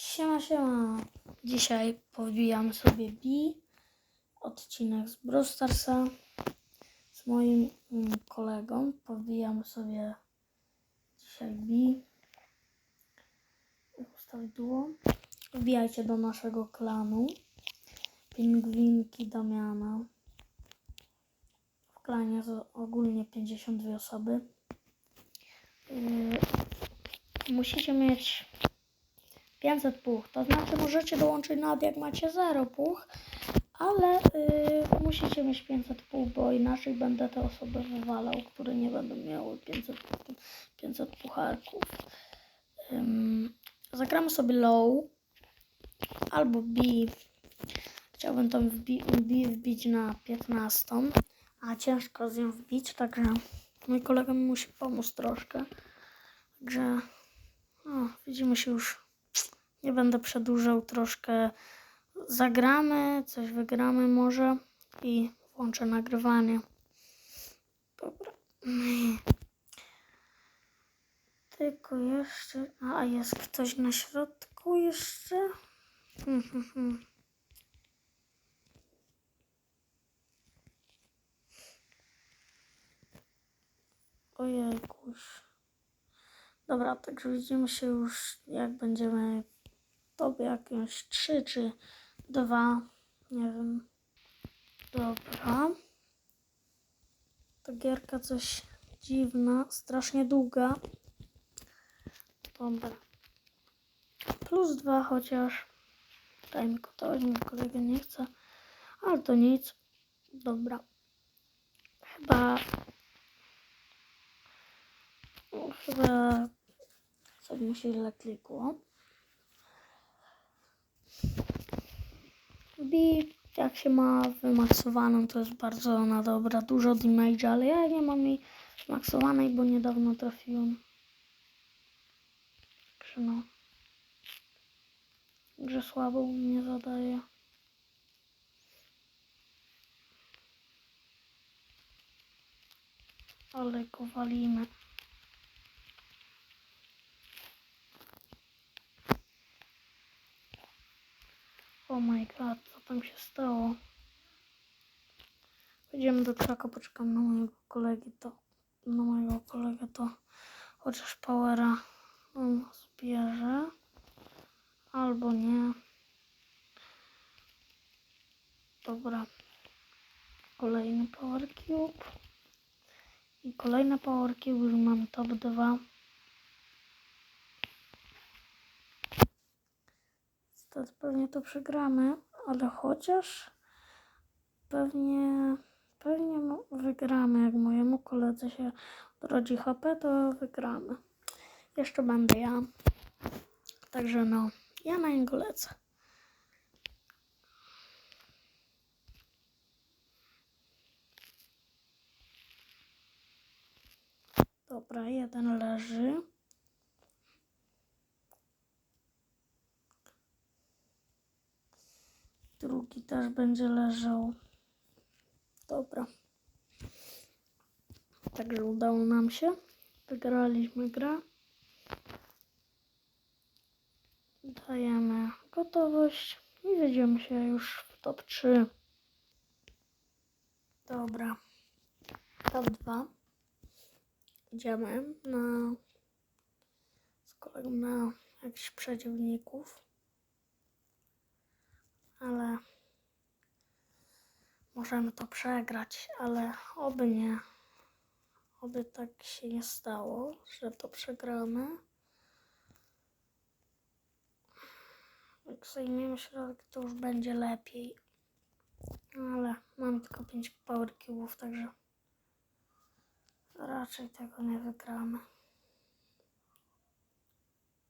Siema, siema. Dzisiaj pobijam sobie B, odcinek z Brawl Starsa z moim mm, kolegą. Pobijam sobie dzisiaj B. Ustawić duo. Wbijajcie do naszego klanu. Pingwinki Damiana. W klanie jest ogólnie 52 osoby. Yy, musicie mieć 500 puch. To znaczy możecie dołączyć nawet jak macie 0 puch, ale y, musicie mieć 500 puch, bo inaczej będę te osoby wywalał, które nie będą miały 500, 500 pucharków. Ym, zagramy sobie low albo B. Chciałbym tą B wbić na 15, a ciężko z nią wbić, także mój kolega mi musi pomóc troszkę. Także no, widzimy się już nie będę przedłużał troszkę. Zagramy, coś wygramy może i włączę nagrywanie. Dobra. Tylko jeszcze. A jest ktoś na środku jeszcze? Hmm, hmm, hmm. Dobra, także widzimy się już jak będziemy tobie jakieś trzy czy dwa, nie wiem. Dobra. Ta gierka coś dziwna, strasznie długa. Dobra. Plus dwa chociaż. Daj mi gotować, mój kolega nie chce. Ale to nic. Dobra. Chyba... Chyba... Coś mi się źle klikło. Bi, jak się ma wymaksowaną, to jest bardzo ona dobra. Dużo damage, ale ja nie mam jej zmaksowanej, bo niedawno trafiłem. Także no. Że słabo mnie zadaje. Ale go walimy. Oh my god, co tam się stało? Pójdziemy do krzaka, poczekam na mojego kolegi, to na mojego kolegę to chociaż powera on zbierze. Albo nie. Dobra. Kolejny power cube. I kolejne power cube, już mam top 2. Niestety pewnie to przegramy, ale chociaż pewnie, pewnie wygramy. Jak mojemu koledze się drodzi HP, to wygramy. Jeszcze będę ja. Także no, ja na niego lecę. Dobra, jeden leży. Drugi też będzie leżał. Dobra. Także udało nam się. Wygraliśmy grę. Dajemy gotowość i widzimy się już w top 3. Dobra. Top 2. Idziemy na z kolegą na jakichś przeciwników. Ale możemy to przegrać, ale oby nie. Oby tak się nie stało, że to przegramy. Jak zajmiemy środek, to już będzie lepiej. Ale mam tylko 5 power cube'ów, także raczej tego nie wygramy.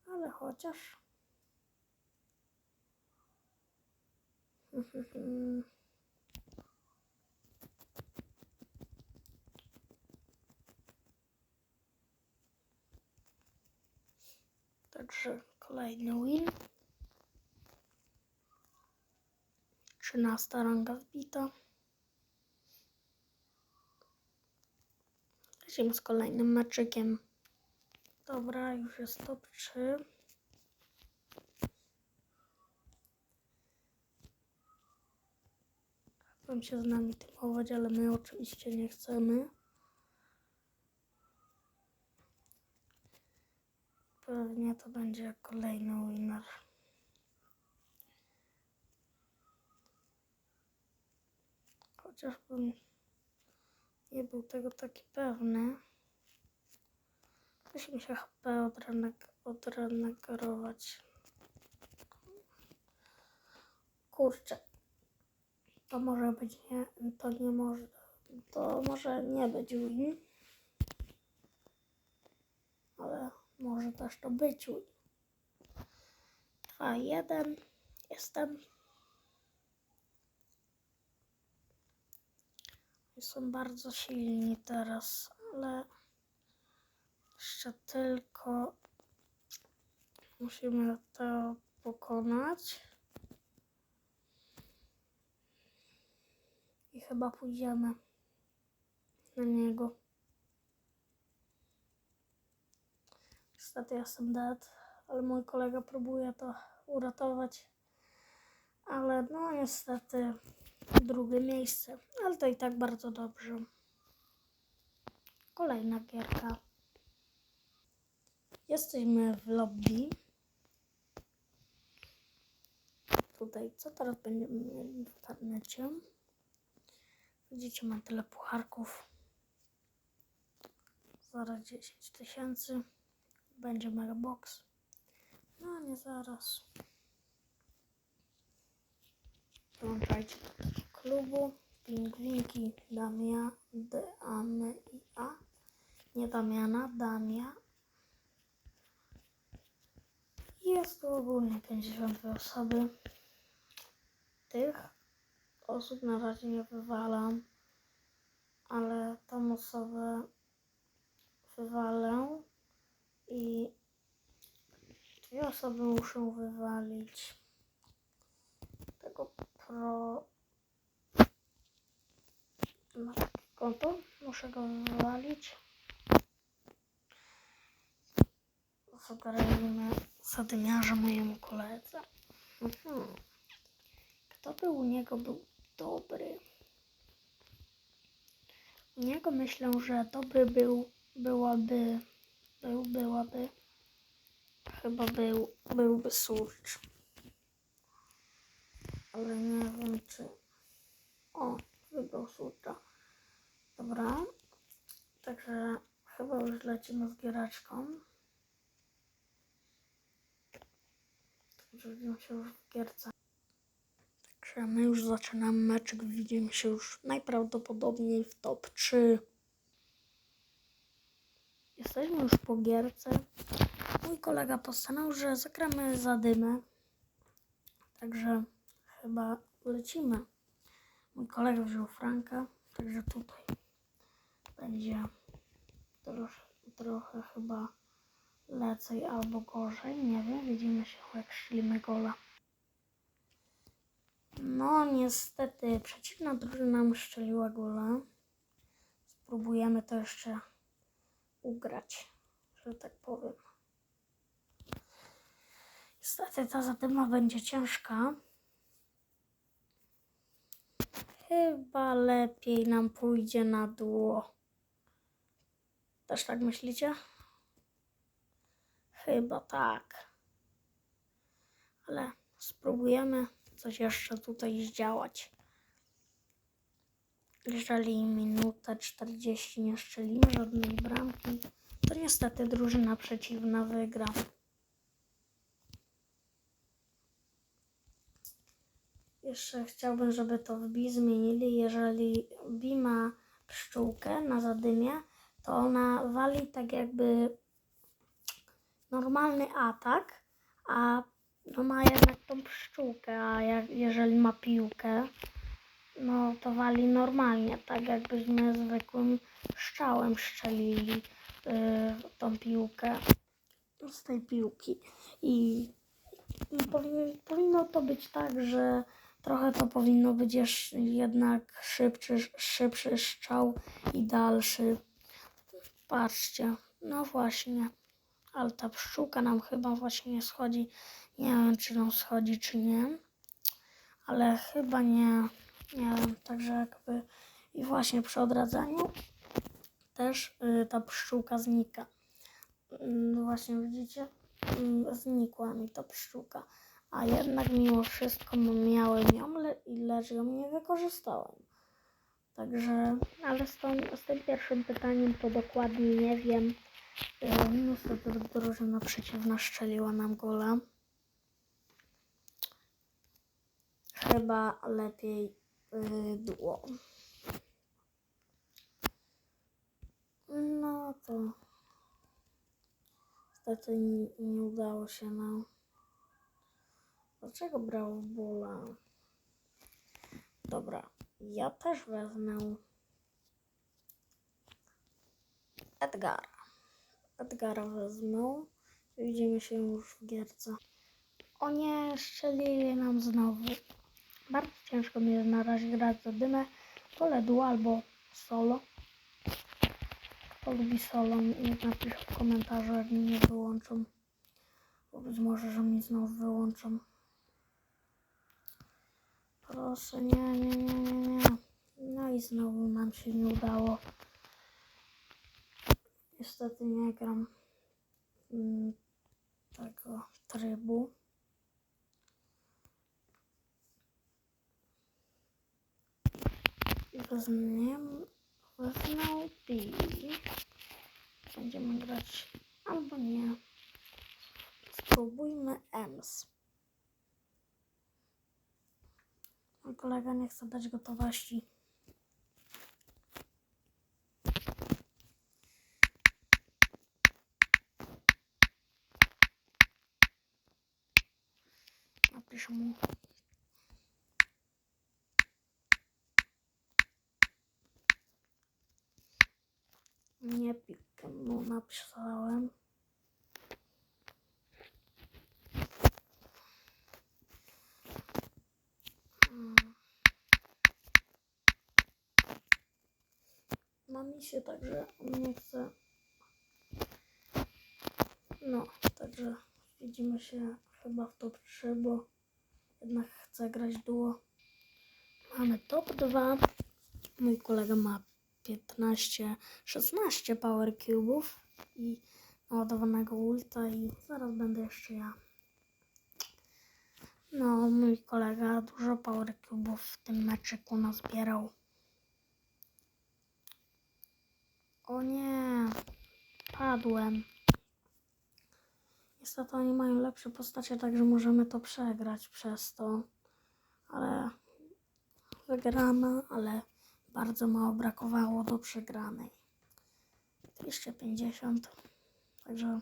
Ale chociaż. Także kolejny win. 13 ranga wbita. Lecimy z kolejnym meczykiem. Dobra, już jest top 3. Chcą tak, się z nami tymować, ale my oczywiście nie chcemy. Pewnie to będzie kolejny winner. Chociażbym nie był tego taki pewny. Musimy się HP odrenek- odrenegerować. Kurczę. To może być nie, to nie może, to może nie być win. Ale może też to być win. 2, 1. Jestem. Są bardzo silni teraz, ale jeszcze tylko musimy to pokonać. I chyba pójdziemy na niego. Niestety jestem dead, ale mój kolega próbuje to uratować. Ale no niestety drugie miejsce, ale to i tak bardzo dobrze. Kolejna gierka. Jesteśmy w lobby. Tutaj, co teraz będziemy mieli w karnecie? Widzicie, mam tyle pucharków. Zaraz 10 tysięcy. Będzie mega box. No nie zaraz. Dołączajcie do klubu. Pingwinki Damia, Damy i A. Nie Damiana, Damia. Jest tu ogólnie 52 osoby. Tych osób na razie nie wywalam, ale tą osobę wywalę i dwie osoby muszą wywalić tego pro takie konto. Muszę go wywalić. Zagrajmy zadymiarza mojemu koledze. Mhm. Kto by u niego był dobry? U niego myślę, że dobry był, byłaby, był, byłaby, chyba był, byłby Surcz. Ale nie wiem czy, o, wybrał Surcza. Dobra, także chyba już lecimy z gieraczką. Także widzimy się już w gierce. Także my już zaczynamy meczek, widzimy się już najprawdopodobniej w top 3. Jesteśmy już po gierce. Mój kolega postanowił, że zagramy za dymę. Także chyba lecimy. Mój kolega wziął Franka, także tutaj będzie trosz, trochę chyba lecej albo gorzej. Nie wiem, widzimy się jak szlimy gola. No niestety przeciwna drużyna nam szczeliła gola. Spróbujemy to jeszcze ugrać, że tak powiem. Niestety ta zadyma będzie ciężka. Chyba lepiej nam pójdzie na dło. Też tak myślicie? Chyba tak. Ale spróbujemy coś jeszcze tutaj zdziałać. Jeżeli minutę 40 nie strzelimy żadnej bramki, to niestety drużyna przeciwna wygra. Jeszcze chciałbym, żeby to w B zmienili. Jeżeli B ma pszczółkę na zadymie, to ona wali tak jakby normalny atak, a no ma jednak tą pszczółkę, a jak, jeżeli ma piłkę, no to wali normalnie, tak jakbyśmy zwykłym strzałem strzelili yy, tą piłkę z tej piłki. I powi- powinno to być tak, że trochę to powinno być jeszcze jednak szybszy, szybszy strzał i dalszy. Patrzcie, no właśnie. Ale ta pszczółka nam chyba właśnie nie schodzi. Nie wiem, czy nam schodzi, czy nie. Ale chyba nie. Nie także jakby i właśnie przy odradzaniu też y, ta pszczółka znika. Mm, właśnie widzicie? Mm, Znikła mi ta pszczółka. A jednak mimo wszystko miałem ją, lecz ją nie wykorzystałem. Także, ale z, tą, z tym pierwszym pytaniem to dokładnie nie wiem. Yy, Niestety drużyna przeciwna szczeliła nam gola. Chyba lepiej duo. No to niestety nie, nie udało się nam. Dlaczego brał bola? Dobra, ja też wezmę Edgara. Edgara wezmę. Widzimy się już w gierce. O nie, strzelili nam znowu. Bardzo ciężko mi na razie grać za dymę. Wolę duo albo solo. Kto lubi solo, niech napisze w komentarzu, jak mi nie wyłączą. Bo być może, że mi znowu wyłączą. Proszę, nie, nie, nie, nie, nie. No i znowu nam się nie udało. Niestety nie gram mm, tego trybu. Wezmę B. Będziemy grać albo nie. Spróbujmy EMS. Mój kolega nie chce dać gotowości. Napiszę mu. Nie piłkę mu napisałem. Mm. Ma misję, także nie chce. No, także widzimy się chyba w top 3, bo jednak chcę grać duo. Mamy top 2. Mój kolega ma 15, 16 power cubów i naładowanego ulta i zaraz będę jeszcze ja. No, mój kolega dużo power cubów w tym meczyku nazbierał. O nie, padłem. Niestety oni mają lepsze postacie, także możemy to przegrać przez to. Ale wygramy, ale bardzo mało brakowało do przegranej. 250. Także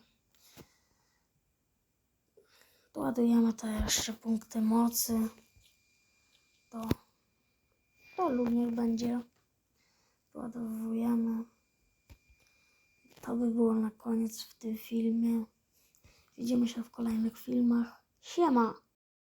doładujemy te jeszcze punkty mocy. To, lub niech będzie. Doładowujemy. To by było na koniec w tym filmie. Widzimy się w kolejnych filmach. Siema!